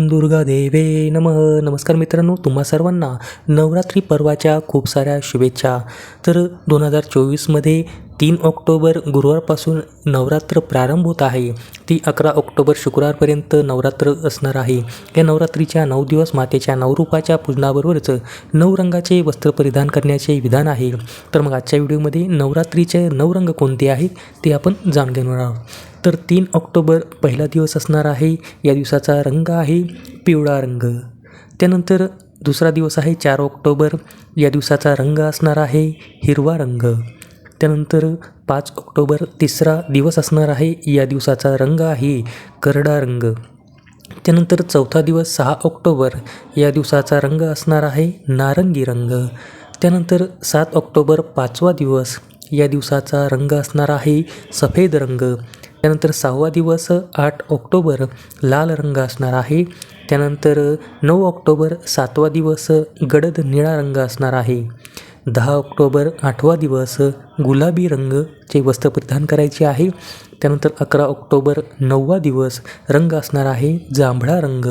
दुर्गा देवे नमः. नमस्कार मित्रांनो तुम्हा सर्वांना नवरात्री पर्वाच्या खूप साऱ्या शुभेच्छा. तर दोन हजार चोवीसमध्ये तीन ऑक्टोबर गुरुवारपासून नवरात्र प्रारंभ होत आहे. ती अकरा ऑक्टोबर शुक्रवारपर्यंत नवरात्र असणार आहे. या नवरात्रीच्या नऊ दिवस मातेच्या नवरूपाच्या पूजनाबरोबरच नऊ रंगाचे वस्त्र परिधान करण्याचे विधान आहे. तर मग आजच्या व्हिडिओमध्ये नवरात्रीचे नऊ रंग कोणते आहेत ते आपण जाणून घेणार आहोत. तर तीन ऑक्टोबर पहिला दिवस असणार आहे. या दिवसाचा रंग आहे पिवळा रंग. त्यानंतर दुसरा दिवस आहे चार ऑक्टोबर. या दिवसाचा रंग असणार आहे हिरवा रंग. त्यानंतर पाच ऑक्टोबर तिसरा दिवस असणार आहे. या दिवसाचा रंग आहे करडा रंग. त्यानंतर चौथा दिवस सहा ऑक्टोबर. या दिवसाचा रंग असणार आहे नारंगी रंग. त्यानंतर सात ऑक्टोबर पाचवा दिवस. या दिवसाचा रंग असणार आहे सफेद रंग. त्यानंतर सहावा दिवस आठ ऑक्टोबर. लाल रंग असणार आहे. त्यानंतर नऊ ऑक्टोबर सातवा दिवस गडद निळा रंग असणार आहे. दहा ऑक्टोबर आठवा दिवस गुलाबी रंगचे वस्त्र परिधान करायचे आहे. त्यानंतर अकरा ऑक्टोबर नववा दिवस रंग असणार आहे जांभळा रंग.